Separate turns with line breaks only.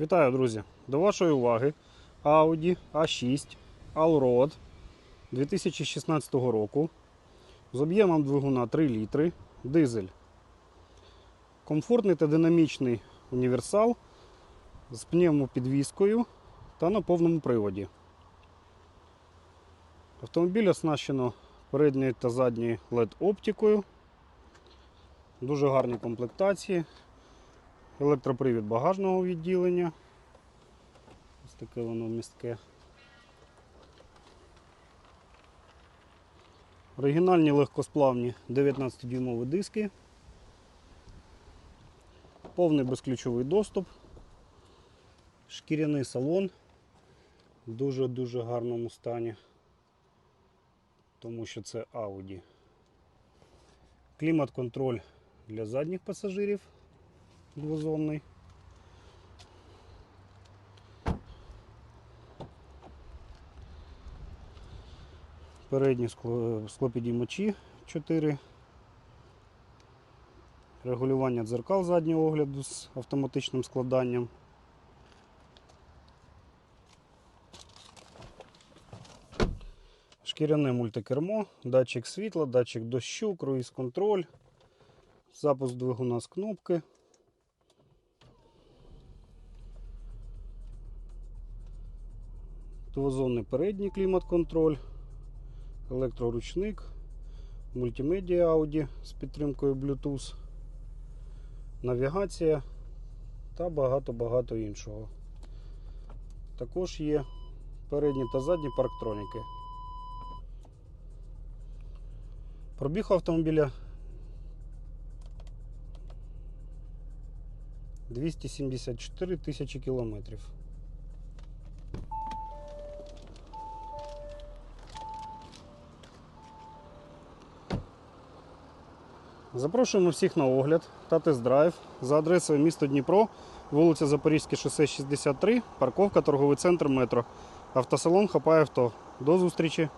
Вітаю, друзі! До вашої уваги Audi A6 Allroad 2016 року з об'ємом двигуна 3 літри, дизель. Комфортний та динамічний універсал з пневмопідвіскою та на повному приводі. Автомобіль оснащено передньою та задньою LED-оптикою. Дуже гарні комплектації. Електропривід багажного відділення. Ось таке воно містке. Оригінальні легкосплавні 19-дюймові диски. Повний безключовий доступ. Шкіряний салон в дуже-дуже гарному стані, тому що це Audi. Клімат-контроль для задніх пасажирів двозонний. Передні скло- склопідіймачі 4. Регулювання дзеркал заднього огляду з автоматичним складанням. Шкіряне мультикермо, датчик світла, датчик дощу, круїз контроль, запуск двигуна з кнопки. Двозонний передній клімат-контроль, електроручник, мультимедіа Audi з підтримкою Bluetooth, навігація та багато-багато іншого. Також є передні та задні парктроніки. Пробіг автомобіля 274 тисячі кілометрів. Запрошуємо всіх на огляд та тест-драйв за адресою місто Дніпро, вулиця Запорізьке шосе 63, парковка, торговий центр метро. Автосалон Хапає авто. До зустрічі!